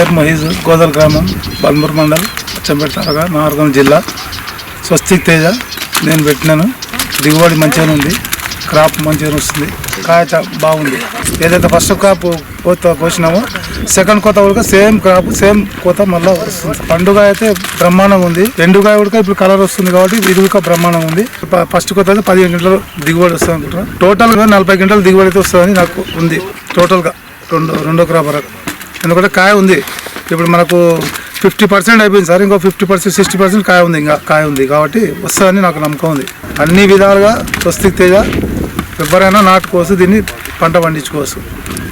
పేరు మహీజ్ గోదల్ గ్రామం బల్మూర్ మండల్ అచ్చంపేట తరగా నార్గం జిల్లా. స్వస్తిక్ తేజ నేను పెట్టినాను. దిగుబడి మంచిగానే ఉంది. క్రాప్ మంచిగా వస్తుంది. కాయ బాగుంది. ఏదైతే ఫస్ట్ క్రాప్ కోత కోసినామో సెకండ్ కోత ఉడక సేమ్ క్రాప్ సేమ్ కోత మళ్ళీ వస్తుంది. పండుగ అయితే బ్రహ్మాండంగా ఉంది. ఎండుగాయ ఉడక ఇప్పుడు కలర్ వస్తుంది కాబట్టి ఇది కూడా బ్రహ్మాండంగా ఉంది. ఫస్ట్ కోత అయితే పదిహేను గంటలు దిగుబడి వస్తుంది అనుకుంటున్నాను టోటల్గా నలభై గంటలు దిగుబడి అయితే వస్తుందని నాకు ఉంది. టోటల్గా రెండు రెండో క్రాప్ వరకు. ఎందుకంటే కాయ ఉంది. ఇప్పుడు మనకు ఫిఫ్టీ పర్సెంట్ అయిపోయింది సార్. ఇంకో ఫిఫ్టీ పర్సెంట్ సిక్స్టీ పర్సెంట్ కాయ ఉంది. ఇంకా కాయ ఉంది కాబట్టి వస్తుందని నాకు నమ్మకం ఉంది. అన్ని విధాలుగా స్వస్తికి తేజ. ఎవరైనా నాటుకోవచ్చు దీన్ని పంట పండించుకోవచ్చు.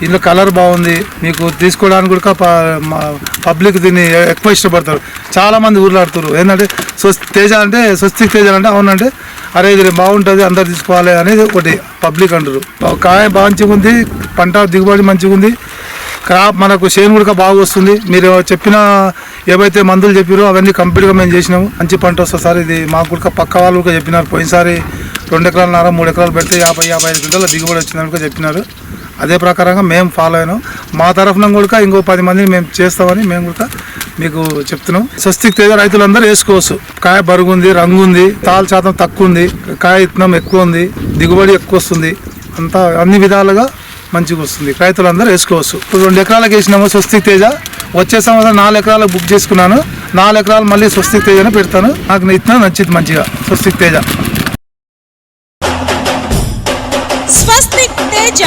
ఇందులో కలర్ బాగుంది. మీకు తీసుకోవడానికి కూడా ప- మా పబ్లిక్ దీన్ని ఎక్కువ ఇష్టపడతారు. చాలామంది ఊర్లాడుతారు ఏంటంటే స్వస్తి తేజ అంటే స్వస్తికి తేజ అంటే అవునంటే అరే ఇది బాగుంటుంది అందరు తీసుకోవాలి అనేది ఒకటి పబ్లిక్ అంటారు కాయ మంచిగా ఉంది పంట దిగుబడి మంచిగా ఉంది క్రాప్ మనకు చేను కూడా బాగా వస్తుంది. మీరు చెప్పిన ఏవైతే మందులు చెప్పారో అవన్నీ కంప్లీట్గా మేము చేసినాము. మంచి పంట వస్తుంది సార్. ఇది మాకు కూడా పక్క వాళ్ళు కూడా చెప్పినారు. పోయినసారి రెండు ఎకరాలన్నర మూడు ఎకరాలు పెడితే యాభై యాభై ఐదు గంటల దిగుబడి వచ్చిందని కూడా చెప్పినారు. అదే ప్రకారంగా మేము ఫాలో అయినాం. మా తరఫున కూడా ఇంకో పది మందిని మేము చేస్తామని మేము కూడా మీకు చెప్తున్నాం. స్వస్తికి తేజ రైతులందరూ వేసుకోవచ్చు. కాయ బరుగుంది రంగు ఉంది తాల్ శాతం తక్కువ ఉంది కాయ ఇత్తనం ఎక్కువ ఉంది దిగుబడి ఎక్కువ వస్తుంది. అంతా అన్ని విధాలుగా మంచిగా వస్తుంది. రైతులందరూ వేసుకోవచ్చు. ఇప్పుడు రెండు ఎకరాలకు వేసినాము స్వస్తి తేజ. వచ్చే సంవత్సరం నాలుగు ఎకరాలకు బుక్ చేసుకున్నాను. నాలుగు ఎకరాలు మళ్ళీ స్వస్తి తేజనే పెడతాను. నాకు ఇచ్చిన నచ్చింది మంచిగా స్వస్తిక్ తేజ. స్వస్తిక్